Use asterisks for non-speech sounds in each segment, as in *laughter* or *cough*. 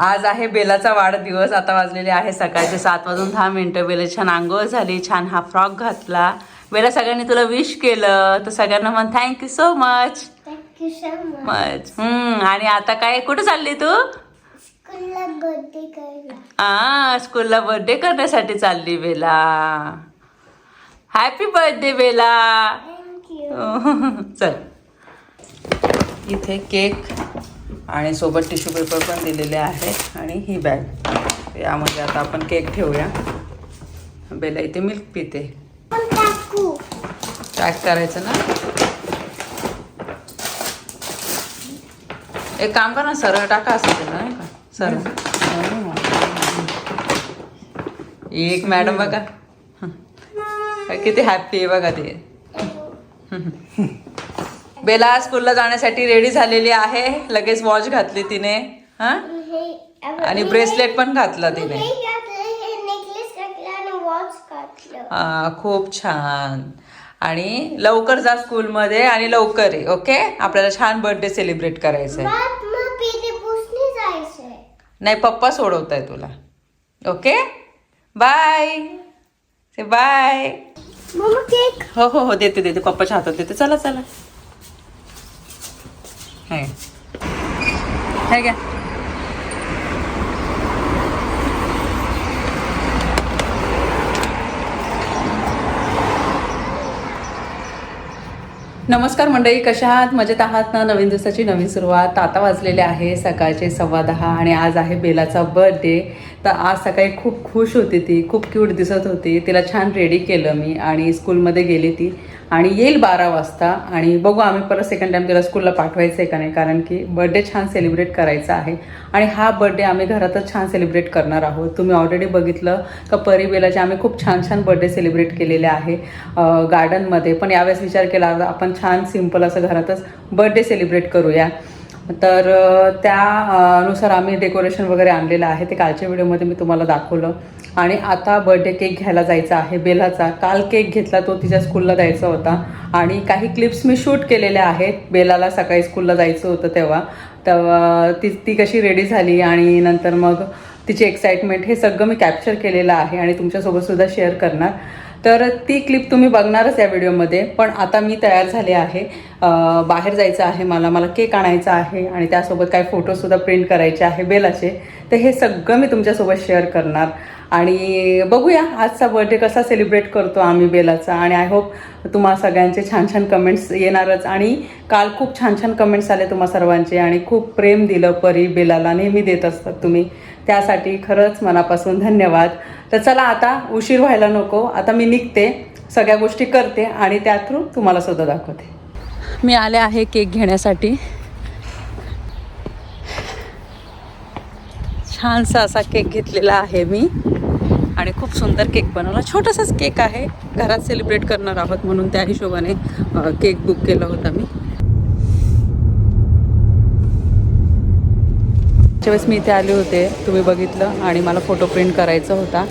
आज आहे बेलाचा वाढदिवस आता वाजलेले आहे सकाळचे सात वाजून दहा मिनिटं. बेला छान आंघोळ झाली छान हा फ्रॉक घातला. बेला सगळ्यांनी तुला विश केलं तर सगळ्यांना म्हण थँक्यू सो मच. मच हम्म आणि आता काय कुठं चालली तू? स्कूलला बर्थडे करायला. हा स्कूलला बर्थडे करण्यासाठी चालली बेला. Happy birthday Bela. *laughs* चल. इथे केक आणि सोबत टिश्यू पेपर पण दिलेले आहेत आणि ही बॅग यामध्ये आता आपण केक ठेवूया. बेला इथे मिल्क पिते. पॅक करायचं ना? एक काम कर ना सरळ टाका असं नाही का? सरळ. एक मॅडम बघा. किती हॅप्पी आहे बघा ते. बेला स्कूलला जाण्यासाठी रेडी झालेली आहे. लगेच वॉच घातली तिने. हा? आणि ब्रेसलेट पण घातला तिने. खूप छान. आणि लवकर जा स्कूलमध्ये आणि लवकर ये ओके आपल्याला छान बर्थडे सेलिब्रेट करायचं आहे नाही पप्पा सोडवत आहे तुला ओके बाय बाय हो हो हो देते देते. पप्पाच्या हातात देते. चला चला. हे हे घ्या नमस्कार मंडळी कशा आहात? मजेत आहात ना? नवीन दिवसाची नवीन सुरुवात. आता वाजलेले आहे सकाळचे सव्वा दहा आणि आज आहे बेलाचा बर्थडे तर आज सकाळी खूप खुश होती ती खूप क्यूट दिसत होती. तिला छान रेडी केलं मी आणि स्कूलमध्ये गेली ती. आणि येईल बारा वाजता आणि बघू आम्ही परत सेकंड टाइम तिला स्कूलला पाठवायचं आहे का नाही कारण की बर्थडे छान सेलिब्रेट करायचा आहे. आणि हा बर्थडे आम्ही घरातच छान सेलिब्रेट करणार आहोत. तुम्ही ऑलरेडी बघितलं का परिबेलाचे आम्ही खूप छान छान बर्थडे सेलिब्रेट केलेले आहे गार्डनमध्ये पण यावेळेस विचार केला आपण छान सिंपल असं घरातच बर्थडे सेलिब्रेट करूया. तर त्यानुसार आम्ही डेकोरेशन वगैरे आणलेलं आहे. ते कालच्या व्हिडिओमध्ये मी तुम्हाला दाखवलं. आणि आता बर्थडे केक घ्यायला जायचा आहे बेलाचा. काल केक घेतला तो तिच्या स्कूलला द्यायचा होता. आणि काही क्लिप्स मी शूट केलेल्या आहेत. बेलाला सकाळी स्कूलला जायचं होतं तेव्हा. तेव्हा ती ती कशी रेडी झाली आणि नंतर मग तिची एक्साइटमेंट हे सगळं मी कॅप्चर केलेलं आहे आणि तुमच्यासोबत सुद्धा शेअर करणार. तर ती क्लिप तुम्ही बघणारच या व्हिडिओमध्ये पण आता मी तयार झाले आहे. बाहेर जायचं आहे मला मला केक आणायचा आहे आणि त्यासोबत काही फोटोसुद्धा प्रिंट करायचे आहे बेलाचे तर हे सगळं मी तुमच्यासोबत शेअर करणार. आणि बघूया आजचा बर्थडे कसा सेलिब्रेट करतो आम्ही बेलाचा. आणि आय होप तुम्हा सगळ्यांचे छान छान कमेंट्स येणारच. आणि काल खूप छान छान कमेंट्स आले तुम्हा सर्वांचे. आणि खूप प्रेम दिलं परी बेलाला. नेहमी देत असतात तुम्ही. त्यासाठी खरंच मनापासून धन्यवाद. तर चला आता उशीर व्हायला नको. आता मी निघते सगळ्या गोष्टी करते आणि त्या थ्रू तुम्हाला सुद्धा दाखवते. मी आले आहे केक घेण्यासाठी. छानसा असा केक घेतलेला आहे मी. आणि खूप सुंदर केक बनवला. छोटासाच केक आहे. घरात सेलिब्रेट करणार आहोत म्हणून त्या हिशोबाने केक बुक केला होता मी. वेळेस मी इथे आले होते तुम्ही बघितलं आणि मला फोटो प्रिंट करायचा होता.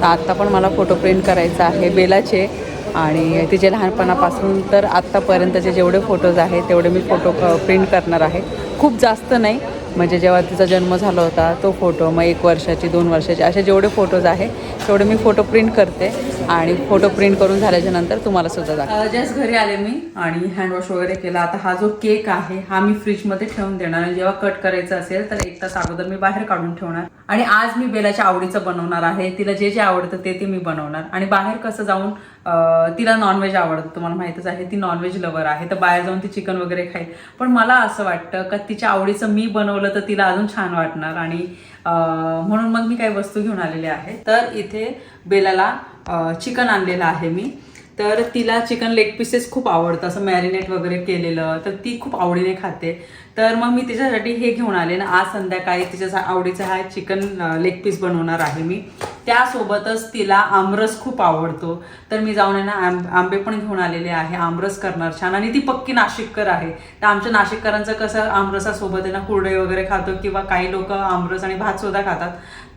तर आत्ता पण मला फोटो प्रिंट करायचा आहे बेलाचे. आणि तिचे लहानपणापासून तर आत्तापर्यंतचे जेवढे फोटोज आहेत तेवढे मी फोटो प्रिंट करणार आहे. खूप जास्त नाही म्हणजे जेव्हा तिचा जन्म झाला होता तो फोटो मग एक वर्षाची दोन वर्षाची असे जेवढे फोटोज आहे तेवढे मी फोटो प्रिंट करते आणि फोटो प्रिंट करून झाल्याच्यानंतर तुम्हाला सुद्धा दाखव जस्ट घरी आले मी आणि हँडवॉश वगैरे केला आता हा जो केक आहे हा मी फ्रीजमध्ये ठेवून देणार आणि जेव्हा कट करायचा असेल तर एक तास अगोदर मी बाहेर काढून ठेवणार. आणि आज मी बेलाच्या आवडीचं बनवणार आहे. तिला जे जे आवडतं ते ते मी बनवणार. आणि बाहेर कसं जाऊन तिला नॉनव्हेज आवडतं तुम्हाला माहितच आहे ती नॉनव्हेज लवर आहे तर बाहेर जाऊन ती चिकन वगैरे खाईल. पण मला असं वाटतं का तिच्या आवडीचं मी बनवलं तर तिला अजून छान वाटणार आणि म्हणून मग मी काही वस्तू घेऊन आलेले आहे. तर इथे बेलाला चिकन आणलेलं आहे मी. तर तिला चिकन लेग पीसेस खूप आवडतं असं मॅरिनेट वगैरे केलेलं तर ती खूप आवडीने खाते. तर मग मी तिच्यासाठी हे घेऊन आले ना आज संध्याकाळी तिच्या आवडीचा हा चिकन लेग पीस बनवणार आहे मी. त्यासोबतच तिला आमरस खूप आवडतो. तर मी जाऊन आहे ना आंब आंबे पण घेऊन आलेले आहे आमरस करणार छान. आणि ती पक्की नाशिककर आहे. तर आमच्या नाशिककरांचं कसं आमरसासोबत आहे ना कुरडे वगैरे खातो किंवा काही लोक आमरस आणि भात सुद्धा खातात.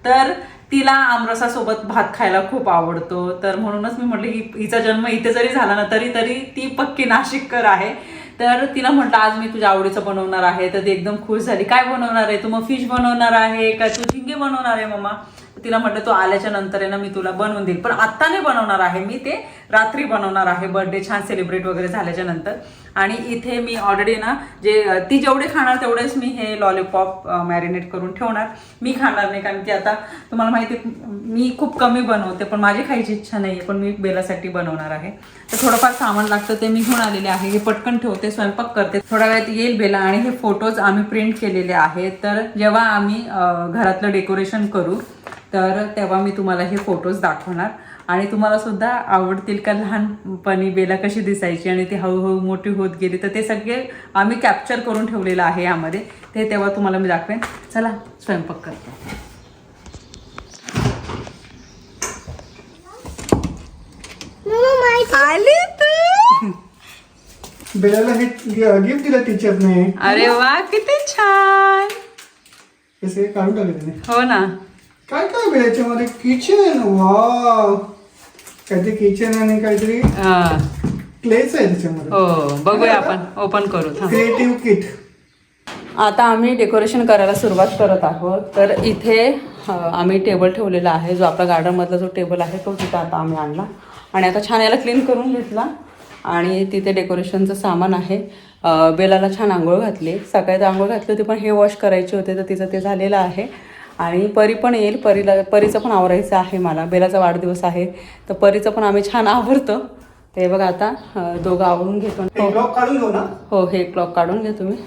तर तिला आमरसासोबत भात खायला खूप आवडतो. तर म्हणूनच मी म्हटलं की हिचा जन्म इथे जरी झाला ना तरी तरी ती पक्की नाशिककर आहे. तर तिला म्हटलं आज मी तुझ्या आवडीचं बनवणार आहे. तर ती एकदम खुश झाली. काय बनवणार आहे तू? मग फिश बनवणार आहे का? तू झिंगे बनवणार आहे मम्मा. तिला म्हटलं तू आल्याच्यानंतर आहे ना मी तुला बनवून देईल. पण आत्ता नाही बनवणार आहे मी ते रात्री बनवणार आहे बर्थडे छान सेलिब्रेट वगैरे झाल्याच्यानंतर. आणि इथे मी ऑलरेडी ना जे ती जेवढे खाणार तेवढेच मी हे लॉलीपॉप मॅरिनेट करून ठेवणार. मी खाणार नाही कारण की आता तुम्हाला माहिती आहे, मी खूप कमी बनवते पण माझी खायची इच्छा नाही आहे पण मी बेलासाठी बनवणार आहे. तर थोडंफार सामान लागतं ते मी घेऊन आलेले आहे. हे पटकन ठेवते स्वयंपाक करते. थोड्या वेळात येईल बेला आणि हे फोटोज आम्ही प्रिंट केलेले आहेत. तर जेव्हा आम्ही घरातलं डेकोरेशन करू तर तेव्हा मी तुम्हाला हे फोटोज दाखवणार. आणि तुम्हाला सुद्धा आवडतील का लहानपणी बेला कशी दिसायची आणि ती हळूहळू मोठी होत गेली तर ते सगळे आम्ही कॅप्चर करून ठेवलेलं आहे यामध्ये. ते तेव्हा तुम्हाला मी दाखवेन. चला स्वयंपाक करते. आली तू! बेलाला हे गिफ्ट दिलं टीचरने अरे वा किती छान! कसे काढून टाकले त्याने. हो ना. काय काय बेल याच्यामध्ये किचन वा काहीतरी किचन आणि काहीतरी हा. क्लेच आहे त्याच्यामध्ये. हो बघूया आपण. ओपन करू. थांब. क्रिएटिव्ह किट आता आम्ही डेकोरेशन करायला सुरुवात करत आहोत. तर इथे अ, आम्ही टेबल ठेवलेला आहे. जो आपला गार्डनमधला जो टेबल आहे तो तिथे आता आम्ही आणला. आणि आता छान याला क्लीन करून घेतला. आणि तिथे डेकोरेशनचं सामान आहे. अ, बेलाला छान आंघोळ घातली. सकाळी तर आंघोळ घातली होती पण हे वॉश करायचे होते तर तिचं ते झालेलं आहे. आणि परी पण येईल. परीला परीचं पण आवरायचं आहे मला. बेलाचा वाढदिवस आहे. तर परीचं पण आम्ही छान आवरतो. ते बघा आता दोघं आवरून घेतो. हो हो हे क्लॉक काढून घ्या तुम्ही.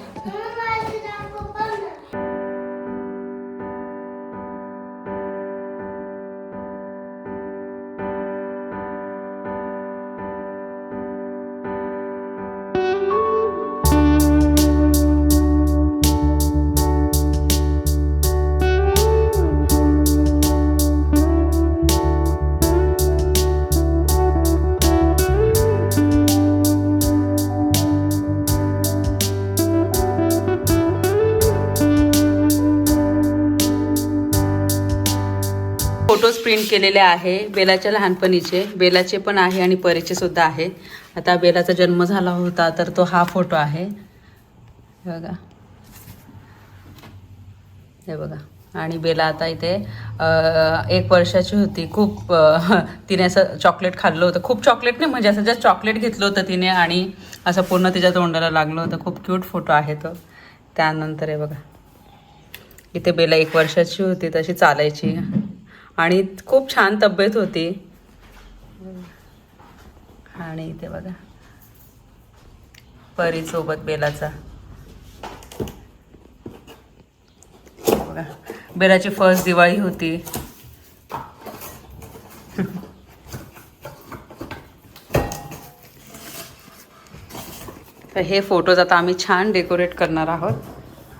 केलेले आहे. बेलाच्या लहानपणीचे. बेलाचे पण आहे आणि परीचे सुद्धा आहे. आता बेलाचा जन्म झाला होता तर तो हा फोटो आहे. हे बघा. हे बघा. आणि बेला आता इथे एक वर्षाची होती. खूप तिने असं चॉकलेट खाल्लं होतं. खूप चॉकलेट नाही म्हणजे असं जस्ट चॉकलेट घेतलं होतं तिने आणि असं पूर्ण तिच्या तोंडाला लागलं होतं. खूप क्यूट फोटो आहे तो. त्यानंतर हे बघा. इथे बेला एक वर्षाची होती तशी चालायची. आणि खूप छान तब्येत होती. आणि इथे बघा. परीसोबत बेलाचा. बघा. बेलाची फर्स्ट दिवाळी होती. तर हे फोटोज आता आम्ही छान डेकोरेट करणार आहोत.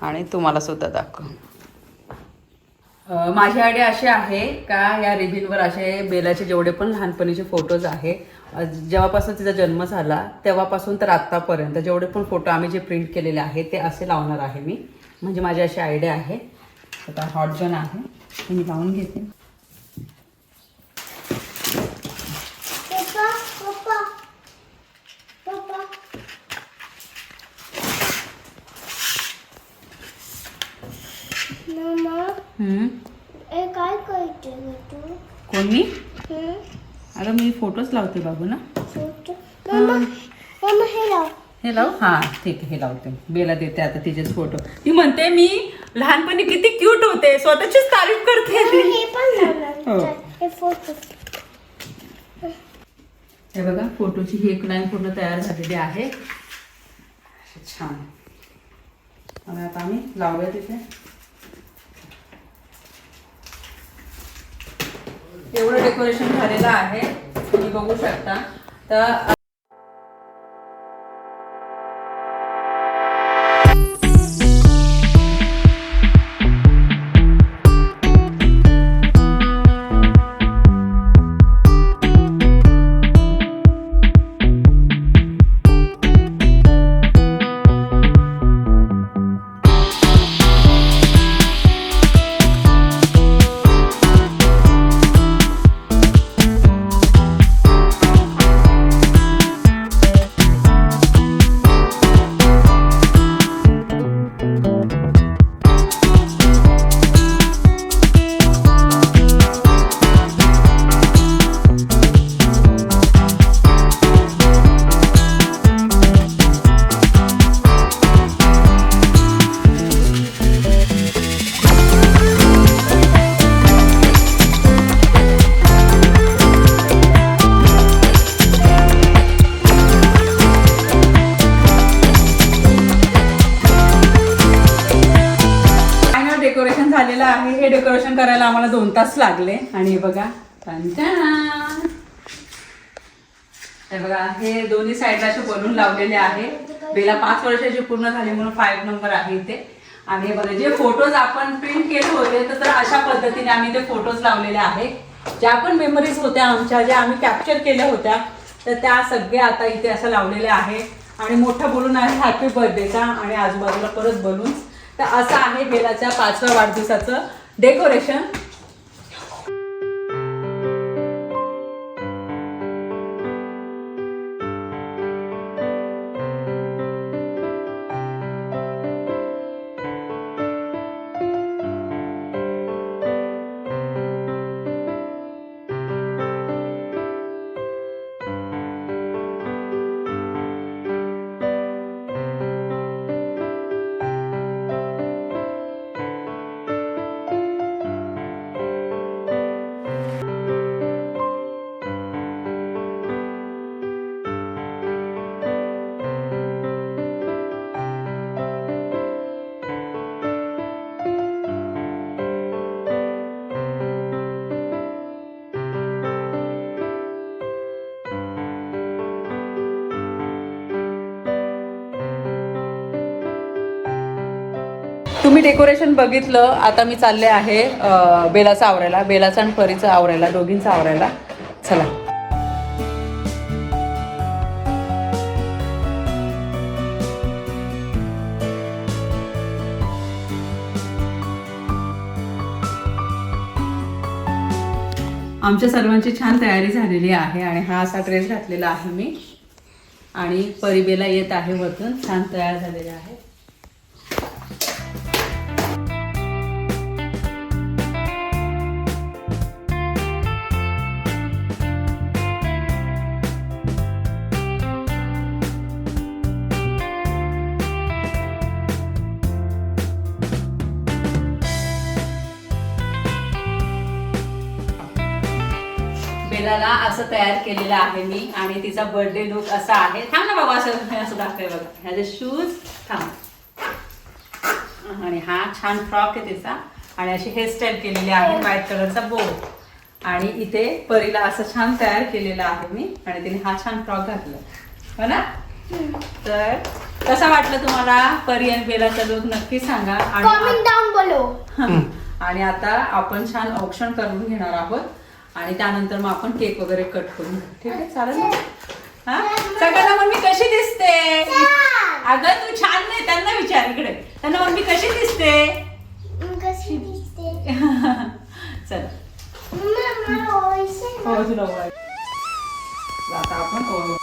आणि तुम्हाला सुद्धा दाखवू. माझी आयडिया अशी आहे का या रिबिनवर असे बेलाचे जेवढे पण लहानपणीचे फोटोज आहे जेव्हापासून तिचा जन्म झाला तेव्हापासून तर आत्तापर्यंत जेवढे पण फोटो आम्ही जे प्रिंट केलेले आहे ते असे लावणार आहे मी. म्हणजे माझी अशी आयडिया आहे. आता हॉट जन आहे. मी लावून घेते पप्पा पप्पा पप्पा मम्मा हम्म. हे काय करते कोणी? हं? अरे मी फोटोच लावते बाबू ना. हे. लाव. हे हा ठीक आहे हे लावते. बेला देते आता तिचेच फोटो. ती म्हणते मी लहानपणी किती क्यूट होते. स्वतःचीच तारीफ करते. हे हो. बघा फोटोची ही एक लाईन पूर्ण तयार झालेली आहे. छान. आता आम्ही लावूया तिथे. एवढं डेकोरेशन झालेलं आहे. तुम्ही बघू शकता. तर तास लागले आणि हे बघा. हे बघा हे दोन्ही साईडला असे बलून लावलेले आहे. बेला पाच वर्षाची पूर्ण झाली म्हणून फाईव्ह नंबर आहे इथे. आणि हे बघा जे फोटोज आपण प्रिंट केले होते तर अशा पद्धतीने आम्ही ते फोटोज लावलेले आहे. ज्या पण मेमरीज होत्या आमच्या ज्या आम्ही कॅप्चर केल्या होत्या तर त्या सगळ्या आता इथे असं लावलेल्या आहे. आणि मोठं बोलून आहे हॅपी बर्थडेचा आणि आजूबाजूला परत बलून्स तर असं आहे बेलाच्या पाचव्या वाढदिवसाचं डेकोरेशन डेकोरेशन बघितलं आता मी चालले आहे बेलाचा आवरायला बेलाचं आणि परीचं आवरायला दोघींचं आवरायला. चला. आमच्या सर्वांची छान तयारी झालेली आहे आणि हा असा ड्रेस घातलेला आहे मी. आणि परिबेला येत आहे वरतून छान तयार झालेले आहे बेलाला असं तयार केलेलं आहे मी आणि तिचा बर्थडे लुक असा आहे. थांब ना बाबा असं असं दाखवाय बघा. ह्याचे शूज थांब. आणि हा छान फ्रॉक आहे तिचा. आणि अशी हेअरस्टाईल केलेली आहे व्हाईट कलरचा बो आणि इथे परीला असं छान तयार केलेलं आहे मी. आणि तिने हा छान फ्रॉक घातला. हो ना? तर कसा वाटलं तुम्हाला परी आणि बेलाचा लुक नक्की सांगा. आणि *laughs* आणि आता आपण छान ऑप्शन करून घेणार आहोत. आणि त्यानंतर मग आपण केक वगैरे कट करून. ठीक आहे? चालेल? हा? सगळ्यांना मग मी कशी दिसते? अगं तू छान नाही त्यांना विचार इकडे. त्यांना मग मी कशी दिसते? कशी दिसते? *laughs* चल. हो तुला. आता आपण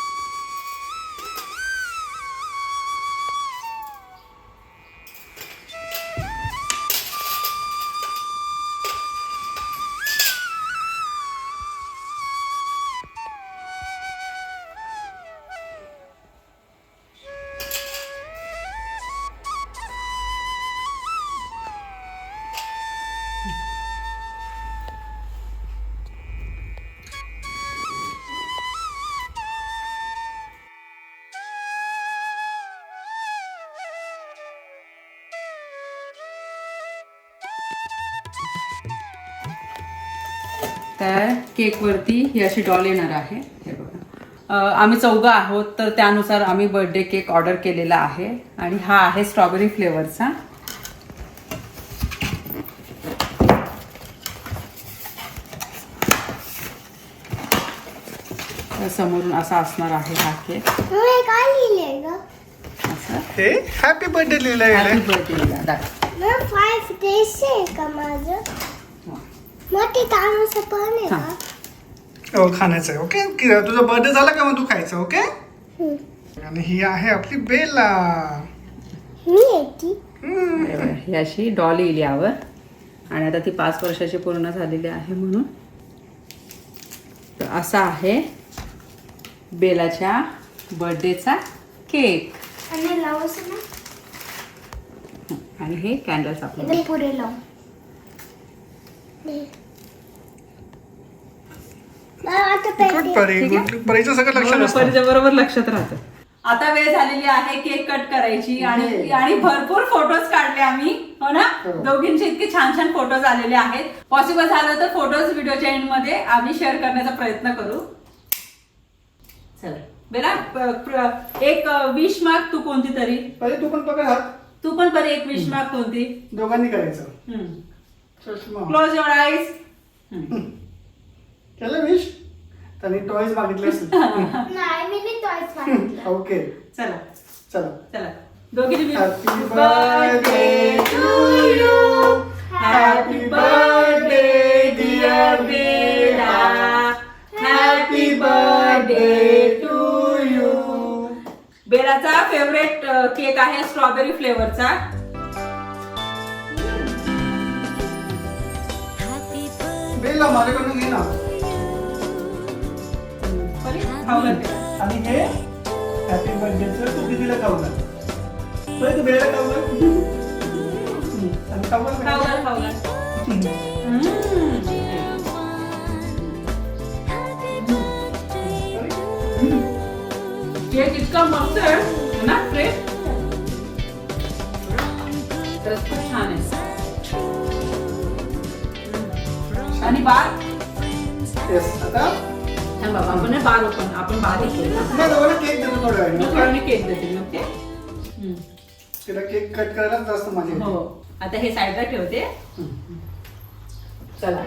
तर केकवरती ही अशी डॉल येणार आहे. हे बघा. आम्ही चौघं आहोत तर त्यानुसार आम्ही बर्थडे केक ऑर्डर केलेला आहे. आणि हा आहे स्ट्रॉबेरी फ्लेवरचा तर समोरून असा असणार आहे हा केक काय लिहिलंय असं. हे? हॅपी बर्थडे लिहिलंय. हॅपी. बर्थडे दाखव. मग फाईव्ह डेज आहे का माझं हा. मग ते तांदूळचं पण आहे. हो का खाण्याचं आहे. ओके कि- तुझा बर्थडे झाला का मग तू खायचं ओके हम्म. आणि ही आहे आपली बेला. मी येते. हम्म. हे ही अशी डॉल येईल यावर आणि आता ती पाच वर्षाची पूर्ण झालेली आहे म्हणून. तर असा आहे बेलाच्या बर्थडेचा केक आणि लावूस ना? आणि हे कॅन्डल्स एकदम पुरे बरोबर लक्षात राहतं. आता वेळ झालेली आहे केक कट करायची आणि. आणि भरपूर फोटोज काढले आम्ही. हो ना? हो. दोघींचे इतके छान छान फोटोज आलेले आहेत. पॉसिबल झालं तर फोटोज व्हिडिओच्या एंडमध्ये आम्ही शेअर करण्याचा प्रयत्न करू. चला. बेला एक विश मार्क तू कोणती तरी? तू पण हात. तू पण बरी एक विश मार्क कोणती? दोघांनी करायचं. चष्मा क्लोज युअर आईज केलं विश? त्यांनी टॉयज मागितले नाही मी ओके चला. चला. चला. दोघींनी Happy birthday to you. Happy birthday, dear Bella. Happy birthday to you. बेलाचा फेवरेट केक आहे स्ट्रॉबेरी फ्लेवरचा बेला माझ्याकडून घे ना. बरी? आणि हे हॅपी बर्थडेचं तू कितीला खाऊ घाल पहिले तू बेला खाऊ केक इतका मस्त आहे ना फ्रेश? खरंच खूप छान आहे. आणि बार? आता? बाबा आपण हे बार ओपन आपण बार केक देतो थोडा केक देते ओके? हम्म. तिला केक कट करायला जास्त मजा येते. हो. आता हे साईडला ठेवते. चला.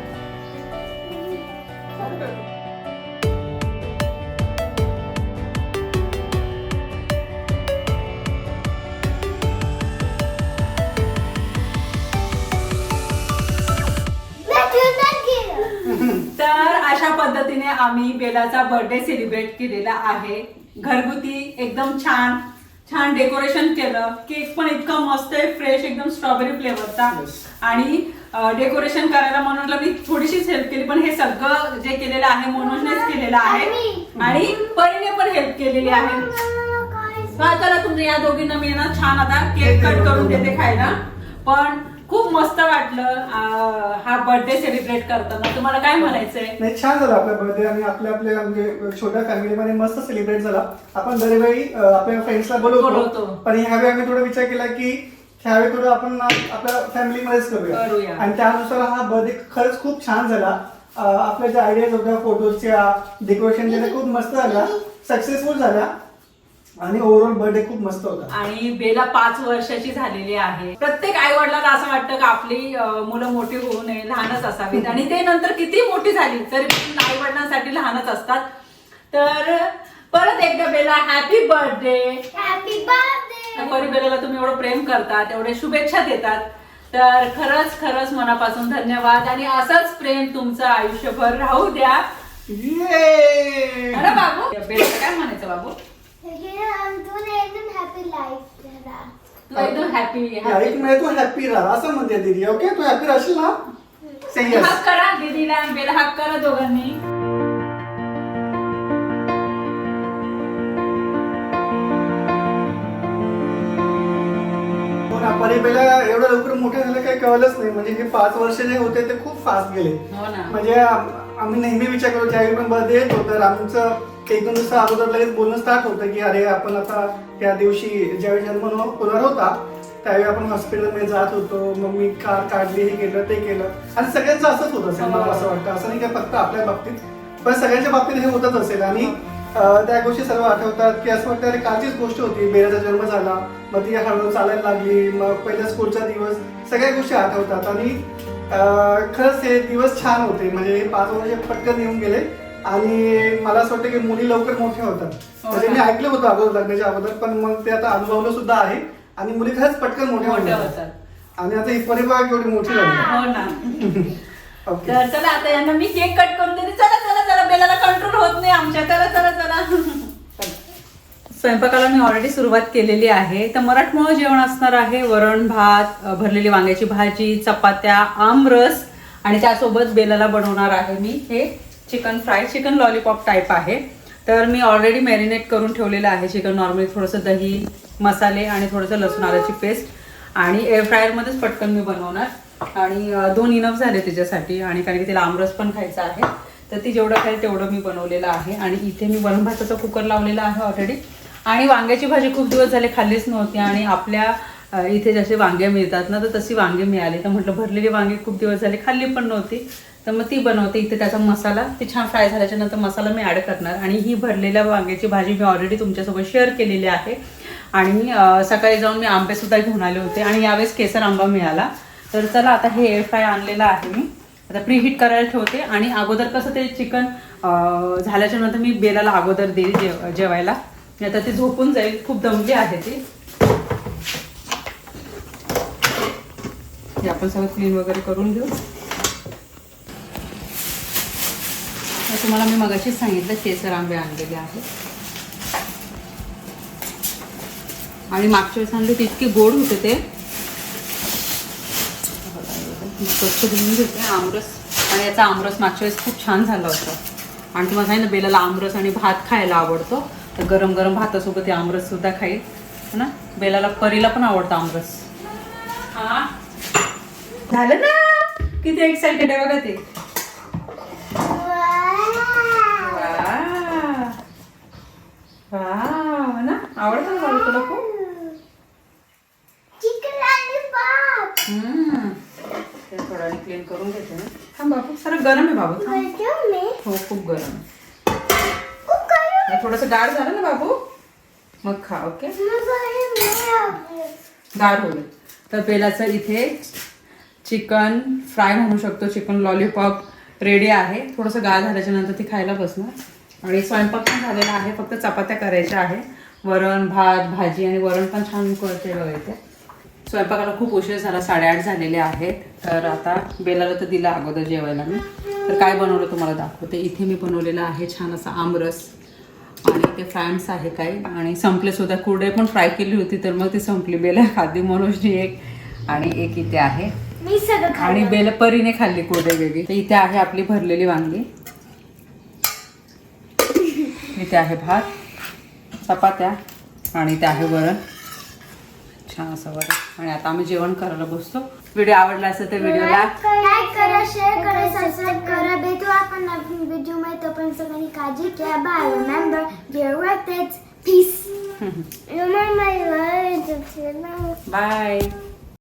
पद्धतीने आम्ही बेलाचा बर्थडे सेलिब्रेट केलेला आहे. घरगुती एकदम छान छान डेकोरेशन केलं. केक पण इतका मस्त आहे फ्रेश एकदम स्ट्रॉबेरी फ्लेवरचा. आणि डेकोरेशन करायला मनोजला मी थोडीशीच हेल्प केली पण हे सगळं जे केलेलं आहे मनोजनेच केलेलं आहे. आणि- परीने पण हेल्प केलेली आहे. चला तुमच्या या दोघींना मी ना छान आता केक कट करून देते खायला. पण खूप मस्त वाटलं. हा बर्थडे सेलिब्रेट करताना. तुम्हाला काय म्हणायचंय? नाही छान झालं आपला बर्थडे आणि आपल्या आपल्या म्हणजे छोट्या फॅमिलीमध्ये मस्त सेलिब्रेट झाला. आपण दरवेळी अं, आपल्या फ्रेंड्सला बोलवतो. बोलवतो. पण ह्यावेळी आम्ही थोडा विचार केला की ह्यावेळी थोडं आपण ना आपल्या फॅमिलीमध्येच करूया. करूया. आणि त्यानुसार हा बर्थडे खरंच खूप छान झाला. अं, आपल्या ज्या आयडियाज होत्या फोटोजच्या डेकोरेशन त्या खूप मस्त झाल्या. सक्सेसफुल झाल्या. आणि ओव्हरऑल बर्थडे खूप मस्त होता. आणि बेला पाच वर्षाची झालेली आहे. प्रत्येक आई वडिलांना असं वाटतं की आपली अं, मुलं मोठी होऊ नये लहानच असावीत. आणि ते नंतर किती मोठी झाली तरी आई वडिलांसाठी लहानच असतात. तर परत एकदा Bella happy birthday happy birthday परी बेलाला तुम्ही एवढं प्रेम करतात एवढे शुभेच्छा देतात. तर खरंच खरंच मनापासून धन्यवाद. आणि असंच प्रेम तुमचं आयुष्यभर राहू द्या! अरे बाबू बेलाचं काय म्हणायचं बाबू तुला एकदम हॅपी लाईफ तू एकदम हॅपी तू हॅपी राहा असं म्हणते दीदी ओके तू हॅपी राहशील ना? Say yes. हाक करा दीदीला आणि बेला हाक करा दोघांनी. हो पहिला एवढं लवकर मोठे झालं काही कळलंच नाही. म्हणजे हे पाच वर्ष जे होते ते खूप फास्ट गेले. हो ना. म्हणजे आम- आम्ही नेहमी विचार करतो ज्यावेळी पण बर्थडे येतो तर आमचं एक दोन दिवसा अगोदर लगेच बोलणं स्टार्ट होतं की अरे आपण आता त्या दिवशी ज्यावेळी जन्म होणार होता त्यावेळी आपण हॉस्पिटलमध्ये जात होतो. मग मी कार काढली हे केलं ते केलं. आणि सगळ्यांचं असंच होत असेल मला असं वाटतं. असं नाही काय फक्त आपल्या बाबतीत पण सगळ्यांच्या बाबतीत हे होतच असेल. आणि त्या गोष्टी सर्व आठवतात की असं वाटतं अरे कालचीच गोष्ट होती. बेराचा जन्म झाला. मग ती हळूहळू चालायला लागली. मग पहिल्या स्कूलचा दिवस सगळ्या गोष्टी आठवतात. आणि खरंच हे दिवस छान होते. म्हणजे हे पाच वर्ष पटकन येऊन गेले. आणि मला असं वाटतं की मुली लवकर मोठ्या होतात. हो म्हणजे मी? ऐकलं होतं अगोदर लग्नाच्या अगोदर पण मग ते आता अनुभवलं सुद्धा आहे. आणि मुली खरंच पटकन मोठ्या होतात. आणि आता ही परिवार केवढी मोठी झाली. *laughs* हो ना. *laughs* ओके तर चला आता यांना मी केक कट करून देते. चला चला चला. बेलाला कंट्रोल होत नाही आमच्या. चला चला चला. *laughs* स्वयंपाकाला मी ऑलरेडी सुरुवात केलेली आहे. तर मराठमोळं जेवण असणार आहे. वरण भात भरलेली वांग्याची भाजी चपात्या आमरस. आणि त्यासोबत बेलाला बनवणार आहे मी. हे chicken fry chicken lollipop type आहे. तर मी ऑलरेडी मॅरिनेट करून ठेवलेलं आहे चिकन नॉर्मली थोडंसं दही मसाले आणि थोडंसं लसूण आल्याची पेस्ट आणि एअर फ्रायरमध्येच पटकन मी बनवणार. आणि दोन इनफ झाले त्याच्यासाठी. आणि कारण की तिला आमरस पण खायचा आहे. तर ती जेवढं खाईल तेवढं मी बनवलेलं आहे. आणि इथे मी वरण भाताचा कुकर लावलेला आहे ऑलरेडी आणि वांग्याची भाजी खूप दिवस झाले खाल्लीच नव्हती. आणि आपल्या इथे जसे वांगे मिळतात ना तर तशी वांगे मिळाली. तर म्हटलं भरलेली वांगे खूप दिवस झाले खाल्ली पण नव्हती. तर मग ती बनवते. इथे त्याचा मसाला ती छान फ्राय झाल्याच्यानंतर मसाला मी ॲड करणार. आणि ही भरलेल्या वांग्याची भाजी मी ऑलरेडी तुमच्यासोबत शेअर केलेली आहे. आणि सकाळी जाऊन मी आंबेसुद्धा घेऊन आले होते. आणि यावेळेस केसर आंबा मिळाला. तर चला आता हे एअर फ्राय आणलेलं आहे मी. आता प्रीहीट करायला ठेवते. आणि अगोदर कसं ते चिकन झाल्याच्यानंतर मी बेलाला अगोदर देईल जेव जेवायला. आता ते झोपून जाईल. खूप दमली आहे ती. आपण सगळं क्लीन वगैरे करून घेऊ. तुम्हाला मी मगाशीच सांगितलं केसर आंबे आणलेले आहेत. आणि मागच्या वेळेस आणले तितके इतके गोड होते ते. स्वच्छ धुवून घेते आमरस. आणि याचा आमरस मागच्या वेळेस खूप छान झाला होता. आणि तुम्हाला सांगितलं बेलाला आमरस आणि भात खायला आवडतो. तर गरम गरम भातासोबत हे आमरस सुद्धा खाईल. है ना? बेलाला परीला पण आवडतं आमरस. हा? झालं ना? किती एक्साइटेड आहे बघा ते. वा, ना? आवडतं ना बाबा तुला खूप? चिकन लॉलीपॉप हम्म. ते थोडं क्लीन करून घेते ना. सर गरम आहे बाबू हो खूप गरम. आहे. खूप करू थोडंसं गार झालं ना बाबू? मग खा ओके? गार होईल तर बेलाचं इथे चिकन फ्राय म्हणू शकतो. चिकन लॉलीपॉप रेडी आहे. थोडंसं गार झाल्याच्यानंतर ती खायला बसणार. आणि स्वयंपाक पण झालेला आहे फक्त चपात्या करायच्या आहे. वरण भात भाजी आणि वरण पण छान करते बघा इथे. स्वयंपाकाला खूप उशीर झाला साडेआठ झालेले आहेत. तर आता बेलाला तर दिला अगोदर जेवायला मी. तर काय बनवलं तुम्हाला दाखवते. इथे मी बनवलेलं आहे छान असा आमरस आणि ते फ्रॅम्स आहे काही. आणि संपले सुद्धा. कुरडे पण फ्राय केली होती तर मग ती संपली. बेला खादी मनोजनी एक आणि एक इथे आहे. आणि बेल परीने खाल्ली कुरडे वेगळी. तर इथे आहे आपली भरलेली वांगी. इथे आहे भात चपात्या आणि इथे आहे वरण. छान असं वरण. आणि आता आम्ही जेवण करायला बसतो. व्हिडिओ आवडला असेल तर व्हिडिओला लाईक करा शेअर करा सबस्क्राईब करा भेटू आपण नवीन व्हिडिओमध्ये. तोपर्यंत सगळ्यांनी काळजी घ्या. Bye remember piece bye